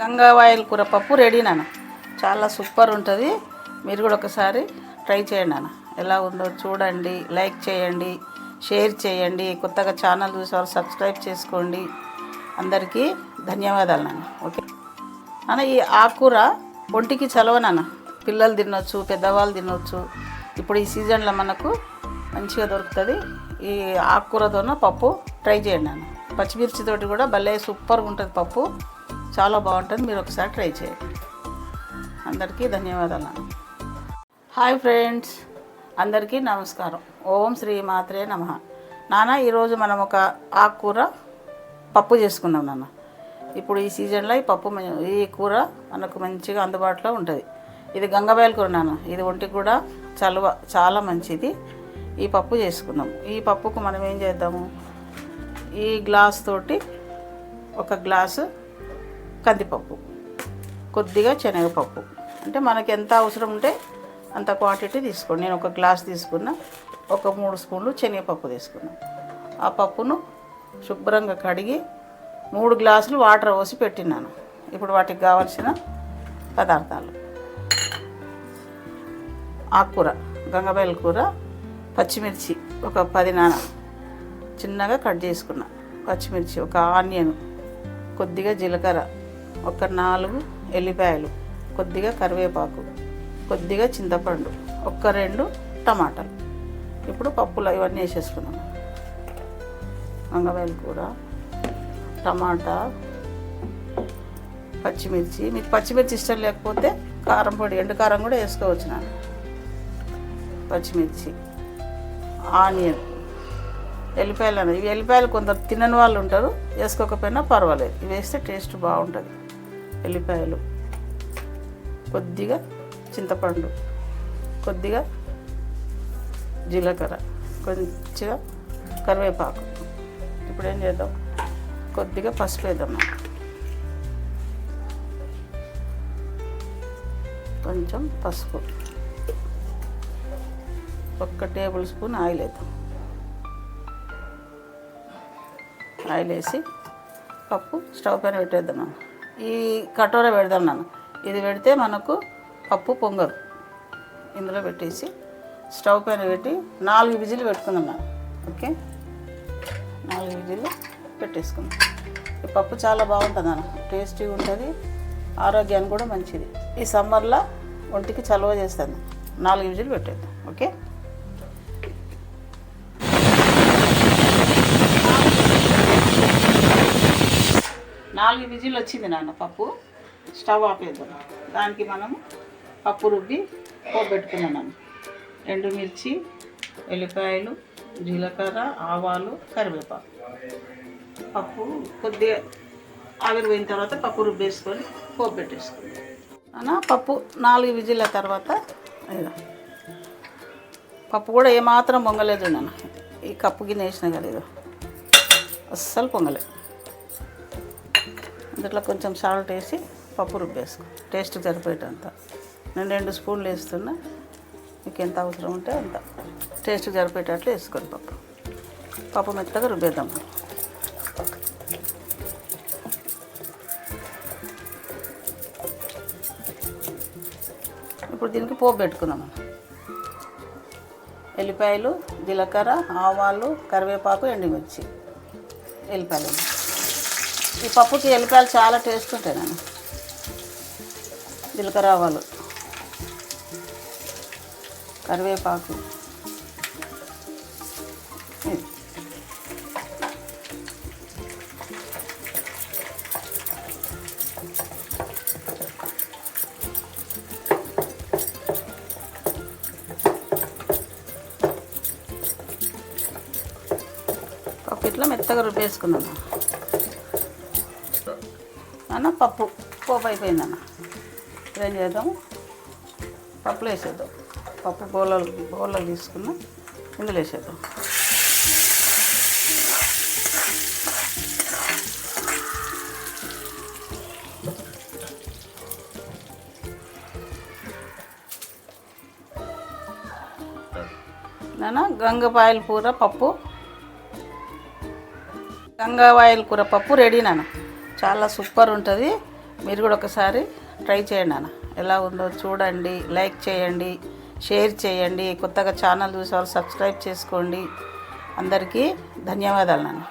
గంగావాయిల్ కూర పప్పు రెడీ నాన్న. చాలా సూపర్ ఉంటుంది. మీరు కూడా ఒకసారి ట్రై చేయండి నాన్న. ఎలా ఉందో చూడండి లైక్ చేయండి షేర్ చేయండి. కొత్తగా ఛానల్ చూసేవారు సబ్స్క్రైబ్ చేసుకోండి. అందరికీ ధన్యవాదాలు నాన్న. ఓకే. నాన్న ఈ ఆకుకూర ఒంటికి చలవ నాన్న. పిల్లలు తినొచ్చు పెద్దవాళ్ళు తినొచ్చు. ఇప్పుడు ఈ సీజన్లో మనకు మంచిగా దొరుకుతుంది. ఈ ఆకుకూరతోన పప్పు ట్రై చేయండి నాన్న. పచ్చిమిర్చితోటి కూడా భలే సూపర్గా ఉంటుంది పప్పు. చాలా బాగుంటుంది. మీరు ఒకసారి ట్రై చేయండి. అందరికీ ధన్యవాదాలు. Hi friends. అందరికీ నమస్కారం. ఓం శ్రీ మాత్రే నమ. నాన్న ఈరోజు మనం ఒక ఆకుకూర పప్పు చేసుకున్నాం నాన్న. ఇప్పుడు ఈ సీజన్లో ఈ పప్పు ఈ కూర మనకు మంచిగా అందుబాటులో ఉంటుంది. ఇది గంగబాయల కూర నాన్న. ఇది ఒంటికి కూడా చలువ చాలా మంచిది. ఈ పప్పు చేసుకుందాం ఈ పప్పుకు మనం ఏం చేద్దాము? ఈ గ్లాస్ తోటి ఒక గ్లాసు కందిపప్పు. కొద్దిగా శనగపప్పు. అంటే మనకి ఎంత అవసరం ఉంటే అంత క్వాంటిటీ తీసుకోండి. నేను ఒక గ్లాస్ తీసుకున్నా ఒక మూడు స్పూన్లు శనగపప్పు తీసుకున్నా. ఆ పప్పును శుభ్రంగా కడిగి మూడు గ్లాసులు వాటర్ పోసి పెట్టినాను ఇప్పుడు వాటికి కావాల్సిన పదార్థాలు. ఆకుకూర గంగబయల కూర పచ్చిమిర్చి ఒక పది నాన చిన్నగా కట్ చేసుకున్నా. పచ్చిమిర్చి ఒక ఆనియన్ కొద్దిగా జీలకర్ర ఒక నాలుగు ఎల్లిపాయలు కొద్దిగా కరివేపాకు కొద్దిగా చింతపండు ఒక్క రెండు టమాటాలు. ఇప్పుడు పప్పులు ఇవన్నీ వేసేసుకున్నాం వంగవాయల కూర టమాటా పచ్చిమిర్చి. మీకు పచ్చిమిర్చి ఇష్టం లేకపోతే కారం పొడి ఎండు కారం కూడా వేసుకోవచ్చు నాన్న. పచ్చిమిర్చి ఆనియన్ ఎల్లిపాయలు అనేది ఇవి ఎల్లిపాయలు కొందరు తినని వాళ్ళు ఉంటారు వేసుకోకపోయినా పర్వాలేదు. ఇవి వేస్తే టేస్ట్ బాగుంటుంది. ఎల్లిపాయలు కొద్దిగా చింతపండు కొద్దిగా జీలకర్ర కొంచెం కరివేపాకు. ఇప్పుడు ఏం చేద్దాం? కొద్దిగా పసుపు వేద్దాం కొంచెం పసుపు. ఒక్క టేబుల్ స్పూన్ ఆయిల్ వేద్దాం. ఆయిల్ వేసి పప్పు స్టవ్ పైన పెట్టేద్దాం ఈ కటోర పెడదాం నన్ను ఇది పెడితే మనకు పప్పు పొంగదు. ఇందులో పెట్టేసి స్టవ్ పైన పెట్టి నాలుగు విజిల్ పెట్టుకుందాం నాన్న ఓకే? నాలుగు విజిల్ పెట్టేసుకుందాం. ఈ పప్పు చాలా బాగుంటుంది అన్న. టేస్టీగా ఉంటుంది. ఆరోగ్యానికి కూడా మంచిది. ఈ సమ్మర్లో ఒంటికి చలవ చేస్తాను. నాలుగు విజిల్ పెట్టేద్దాం. ఓకే? నాలుగు విజిల్ వచ్చింది నాన్న పప్పు. స్టవ్ ఆపేద్దాం. దానికి మనము పప్పు రుబ్బి పోపెట్టుకున్నాం ఎండు ఎండుమిర్చి ఎల్లిపాయలు జీలకర్ర ఆవాలు కరివేపాకు. పప్పు కొద్దిగా ఆవిరి పోయిన తర్వాత పప్పు రుబ్బేసుకొని పోపు అన్న పప్పు నాలుగు విజిల్ల తర్వాత పప్పు కూడా ఏమాత్రం పొంగలేదు నాన్న. ఈ కప్పు గిన్నె వేసిన కదా ఇదో అస్సలు పొంగలేదు. అందులో కొంచెం సాల్ట్ వేసి పప్పు రుబ్బేసుకో. టేస్ట్ సరిపోయేటంత. నేను రెండు స్పూన్లు వేస్తున్నా. మీకు ఎంత అవసరం ఉంటే అంత. టేస్ట్ సరిపోయేటట్లు వేసుకోండి పప్పు. పప్పు మెత్తగా రుబ్బేద్దాం. ఇప్పుడు దీనికి పోపు పెట్టుకుందాం. మనం ఎల్లిపాయలు జీలకర్ర ఆవాలు కరివేపాకు ఎండుమిర్చి. ఎల్లిపాయలు. ఈ పప్పుకి ఎల్లిపాయలు చాలా టేస్ట్ ఉంటాయి నేను జీలకర్ర ఆవాలు కరివేపాకు. పప్పు ఇట్లా మెత్తగా రుబ్బేసుకున్నాను. అన్న పప్పు. పోపు అయిపోయిందన్న ఏం చేద్దాము? పప్పులు వేసేద్దాం. పప్పు బోలలు బోలలు తీసుకున్న ఇందులో వేసేద్దాం. నాన్న గంగపాయల కూర పప్పు. గంగావాయిల్ కూర పప్పు రెడీ నాన్న. చాలా సూపర్ ఉంటుంది. మీరు కూడా ఒకసారి ట్రై చేయండి అన్న. ఎలా ఉందో చూడండి లైక్ చేయండి షేర్ చేయండి. కొత్తగా ఛానల్ చూసేవాళ్ళు సబ్స్క్రైబ్ చేసుకోండి. అందరికీ ధన్యవాదాలు నాన్న